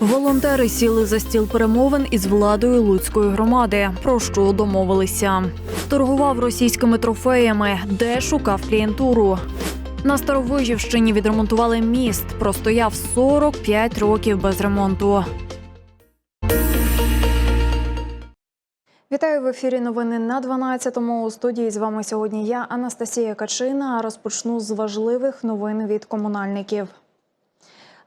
Волонтери сіли за стіл перемовин із владою Луцької громади. Про що домовилися? Торгував російськими трофеями, де шукав клієнтуру. На Старовижівщині відремонтували міст. Простояв 45 років без ремонту. Вітаю в ефірі. Новини на 12-му. У студії з вами сьогодні я, Анастасія Качина. Розпочну з важливих новин від комунальників.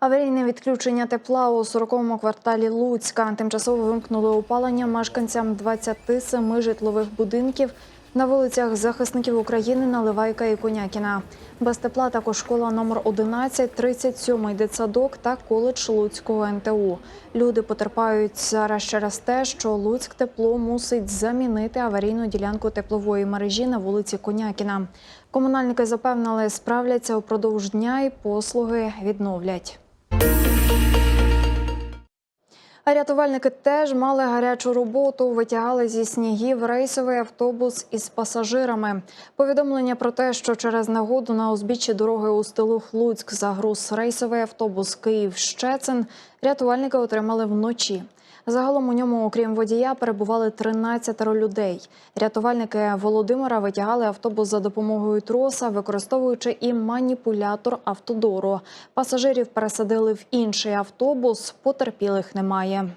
Аварійне відключення тепла у 40-му кварталі Луцька. Тимчасово вимкнули опалення мешканцям 27 житлових будинків на вулицях захисників України Наливайка і Конякіна. Без тепла також школа номер 11, 37 дитсадок та коледж Луцького НТУ. Люди потерпають зараз через те, що Луцьк тепло мусить замінити аварійну ділянку теплової мережі на вулиці Конякіна. Комунальники запевнили, справляться упродовж дня і послуги відновлять. Рятувальники теж мали гарячу роботу. Витягали зі снігів рейсовий автобус із пасажирами. Повідомлення про те, що через негоду на узбіччі дороги у стилух Луцьк загруз рейсовий автобус Київ Щецин. Рятувальники отримали вночі. Загалом у ньому, окрім водія, перебували 13 людей. Рятувальники Володимира витягали автобус за допомогою троса, використовуючи і маніпулятор автодору. Пасажирів пересадили в інший автобус. Потерпілих немає.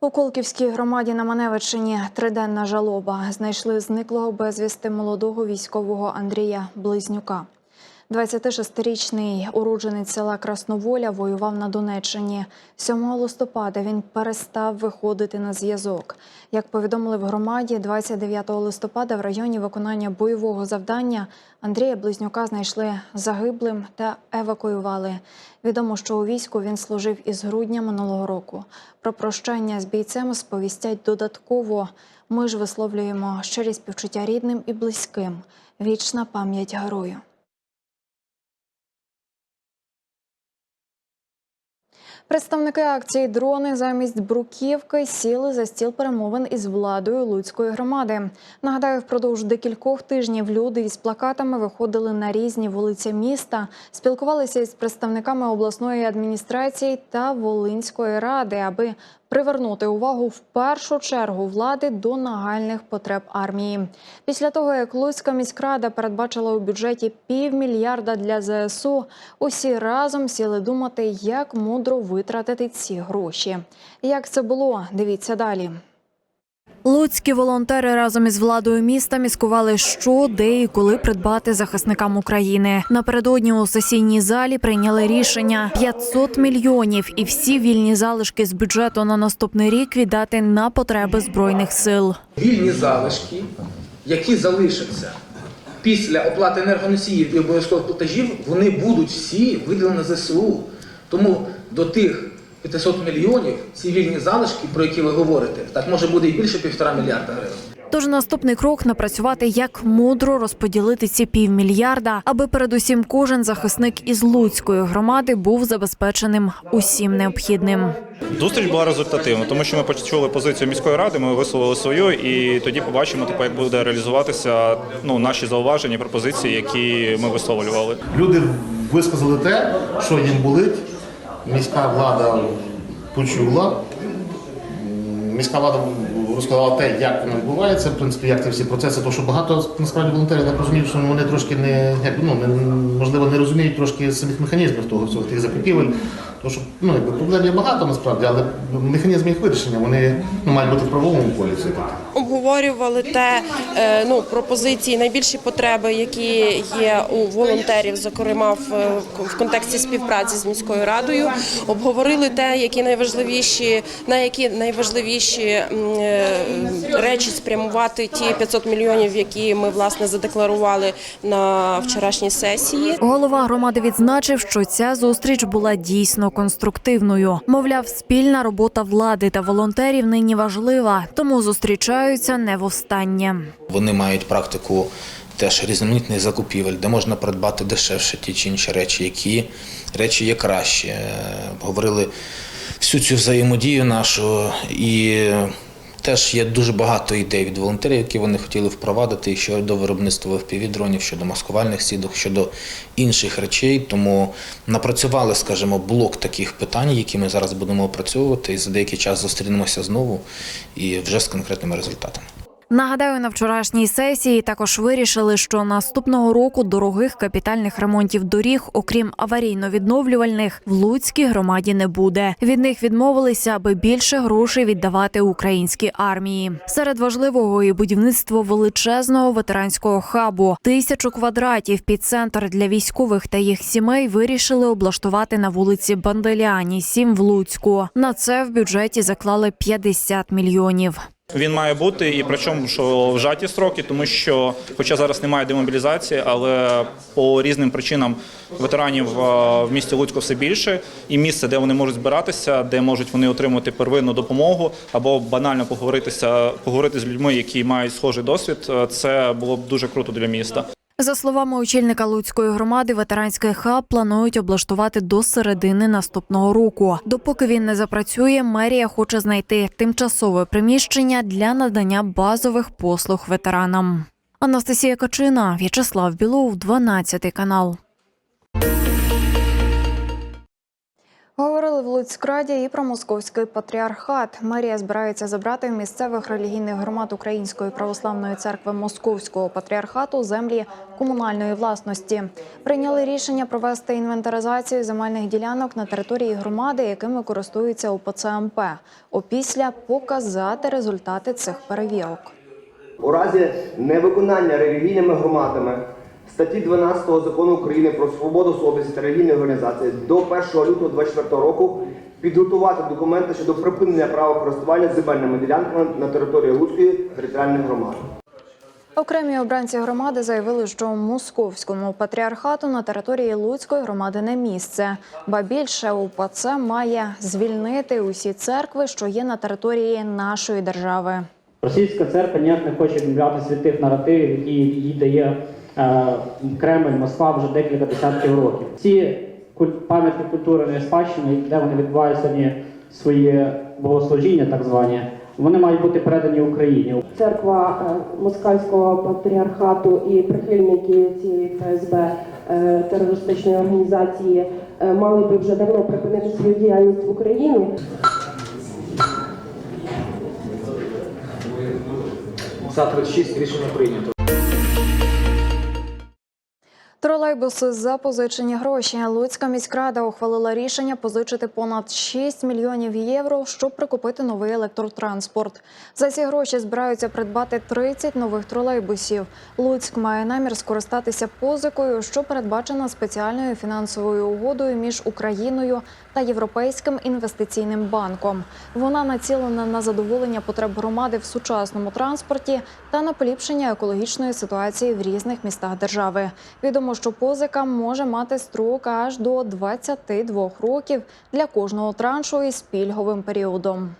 У Колківській громаді на Маневичині триденна жалоба. Знайшли зниклого безвісти молодого військового Андрія Близнюка. 26-річний уродженець села Красноволя воював на Донеччині. 7 листопада він перестав виходити на зв'язок. Як повідомили в громаді, 29 листопада в районі виконання бойового завдання Андрія Близнюка знайшли загиблим та евакуювали. Відомо, що у війську він служив із грудня минулого року. Про прощання з бійцем сповістять додатково. Ми ж висловлюємо щирі співчуття рідним і близьким. Вічна пам'ять герою. Представники акції Дрони замість бруківки сіли за стіл перемовин із владою Луцької громади. Нагадаю, впродовж декількох тижнів люди із плакатами виходили на різні вулиці міста, спілкувалися із представниками обласної адміністрації та Волинської ради, аби привернути увагу в першу чергу влади до нагальних потреб армії. Після того, як Луцька міськрада передбачила у бюджеті півмільярда для ЗСУ, усі разом сіли думати, як мудро витратити ці гроші. Як це було? Дивіться далі. Луцькі волонтери разом із владою міста міскували, що, де і коли придбати захисникам України. Напередодні у сесійній залі прийняли рішення 500 мільйонів і всі вільні залишки з бюджету на наступний рік віддати на потреби збройних сил. вільні залишки, які залишаться після оплати енергоносіїв і обов'язкових платежів, вони будуть всі виділені ЗСУ. Тому до тих 500 мільйонів ці вільні залишки, про які ви говорите, так може буде і більше півтора мільярда гривень. Тож наступний крок напрацювати, як мудро розподілити ці півмільярда, аби передусім кожен захисник із Луцької громади був забезпеченим усім необхідним. Зустріч була результативна, тому що ми почули позицію міської ради, ми висловили свою, і тоді побачимо, типу, як буде реалізуватися ну, наші зауваження, пропозиції, які ми висловлювали. Люди висказали те, що їм болить. Міська влада почула. Міська влада розказала те, як воно відбувається, в принципі, як ці всі процеси, тому що багато насправді волонтерів так розуміють, що вони трошки не як ну не можливо не розуміють трошки самих механізмів того цього тих закупівель. Тому що ну якби проблем є багато насправді, але механізм їх вирішення вони ну мають бути в правовому полі. Обговорювали те, е, ну пропозиції, найбільші потреби, які є у волонтерів, зокрема в, е, в контексті співпраці з міською радою. Обговорили те, які найважливіші, на які найважливіші е, речі спрямувати ті 500 мільйонів, які ми власне задекларували на вчорашній сесії. Голова громади відзначив, що ця зустріч була дійсно конструктивною. Мовляв, спільна робота влади та волонтерів нині важлива, тому зустрічаються не востаннє. Вони мають практику теж різноманітних закупівель, де можна придбати дешевше ті чи інші речі, які речі є кращі. Е, Говорили всю цю взаємодію нашу і теж є дуже багато ідей від волонтерів, які вони хотіли впровадити щодо виробництва FPV-дронів, щодо маскувальних сіток, щодо інших речей. Тому напрацювали, скажімо, блок таких питань, які ми зараз будемо опрацьовувати, і за деякий час зустрінемося знову і вже з конкретними результатами. Нагадаю, на вчорашній сесії також вирішили, що наступного року дорогих капітальних ремонтів доріг, окрім аварійно-відновлювальних, в Луцькій громаді не буде. Від них відмовилися, аби більше грошей віддавати українській армії. Серед важливого і будівництво величезного ветеранського хабу. Тисячу квадратів під центр для військових та їх сімей вирішили облаштувати на вулиці Банделяні, 7 в Луцьку. На це в бюджеті заклали 50 мільйонів. Він має бути і причому що вжаті строки, тому що, хоча зараз немає демобілізації, але по різним причинам ветеранів е, в місті Луцьку все більше, і місце, де вони можуть збиратися, де можуть вони отримати первинну допомогу або банально поговоритися, поговорити з людьми, які мають схожий досвід. е, Це було б дуже круто для міста. За словами очільника Луцької громади, ветеранський хаб планують облаштувати до середини наступного року. Допоки він не запрацює, мерія хоче знайти тимчасове приміщення для надання базових послуг ветеранам. Анастасія Качина, В'ячеслав Білов, 12 канал. В Луцькраді і про московський патріархат. Мерія збирається забрати в місцевих релігійних громад Української православної церкви Московського патріархату землі комунальної власності. Прийняли рішення провести інвентаризацію земельних ділянок на території громади, якими користуються УПЦ МП. Опісля показати результати цих перевірок. У разі невиконання релігійними громадами статті 12 закону України про свободу совісті та релігійні організації до 1 лютого 2024 року підготувати документи щодо припинення права користування земельними ділянками на території Луцької територіальної громади. Окремі обранці громади заявили, що московському патріархату на території Луцької громади не місце. Ба більше УПЦ має звільнити усі церкви, що є на території нашої держави. Російська церква ніяк не хоче відмовлятися від тих наративів, які їй дає Кремль, Москва вже декілька десятків років. Ці пам'ятки культурної спадщини, де вони відбувають сьогодні своє богослужіння, так звані, вони мають бути передані Україні. церква е, москальського патріархату і прихильники цієї ФСБ е, терористичної організації е, мали би вже давно припинити свою діяльність в Україні. За 36 рішення прийнято. Тролейбуси за позичені гроші. Луцька міськрада ухвалила рішення позичити понад 6 мільйонів євро, щоб прикупити новий електротранспорт. За ці гроші збираються придбати 30 нових тролейбусів. Луцьк має намір скористатися позикою, що передбачена спеціальною фінансовою угодою між Україною та Європейським інвестиційним банком. Вона націлена на задоволення потреб громади в сучасному транспорті та на поліпшення екологічної ситуації в різних містах держави. Відомо, що позика може мати строк аж до 22 років для кожного траншу із пільговим періодом.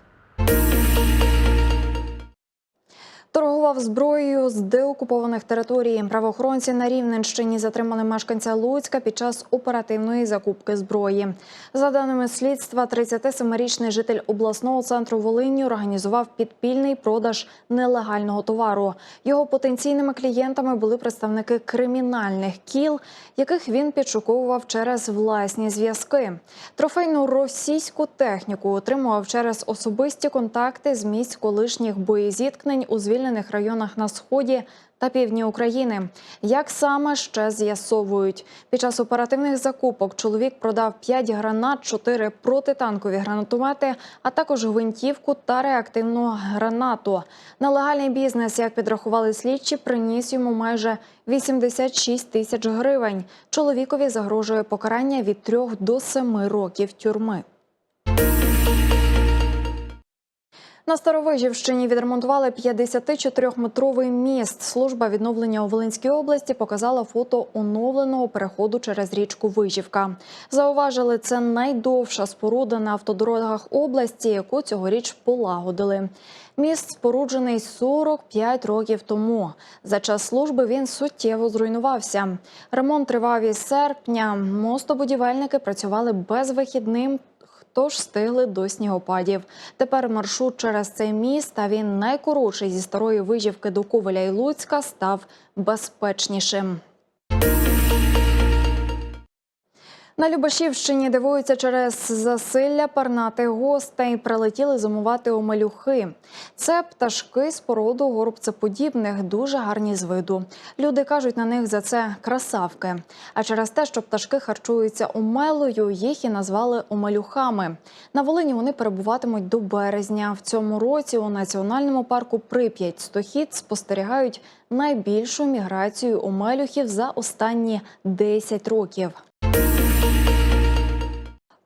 Торгував зброєю з деокупованих територій. Правоохоронці на Рівненщині затримали мешканця Луцька під час оперативної закупки зброї. За даними слідства, 37-річний житель обласного центру Волині організував підпільний продаж нелегального товару. Його потенційними клієнтами були представники кримінальних кіл, яких він підшуковував через власні зв'язки. Трофейну російську техніку отримував через особисті контакти з місць колишніх боєзіткнень у звільнених районах на сході та півдні України. Як саме ще з'ясовують під час оперативних закупок, чоловік продав 5 гранат, 4 протитанкові гранатомети, а також гвинтівку та реактивну гранату. Нелегальний бізнес, як підрахували слідчі, приніс йому майже 86 тисяч гривень. Чоловікові загрожує покарання від 3 до 7 років тюрми. На Старовижівщині відремонтували 54-метровий міст. Служба відновлення у Волинській області показала фото оновленого переходу через річку Вижівка. Зауважили, це найдовша споруда на автодорогах області, яку цьогоріч полагодили. Міст споруджений 45 років тому. За час служби він суттєво зруйнувався. Ремонт тривав із серпня. Мостобудівельники працювали без вихідним тож встигли до снігопадів. Тепер маршрут через цей міст, а він найкоротший зі старої вижівки до Ковеля і Луцька, став безпечнішим. На Любашівщині дивуються через засилля парнатих гостей. Прилетіли зимувати у малюхи. Це пташки з породу горобцеподібних, дуже гарні з виду. Люди кажуть на них за це красавки. А через те, що пташки харчуються омелою, їх і назвали омелюхами. На Волині вони перебуватимуть до березня. В цьому році у національному парку Прип'ять Стохід спостерігають найбільшу міграцію омелюхів за останні 10 років.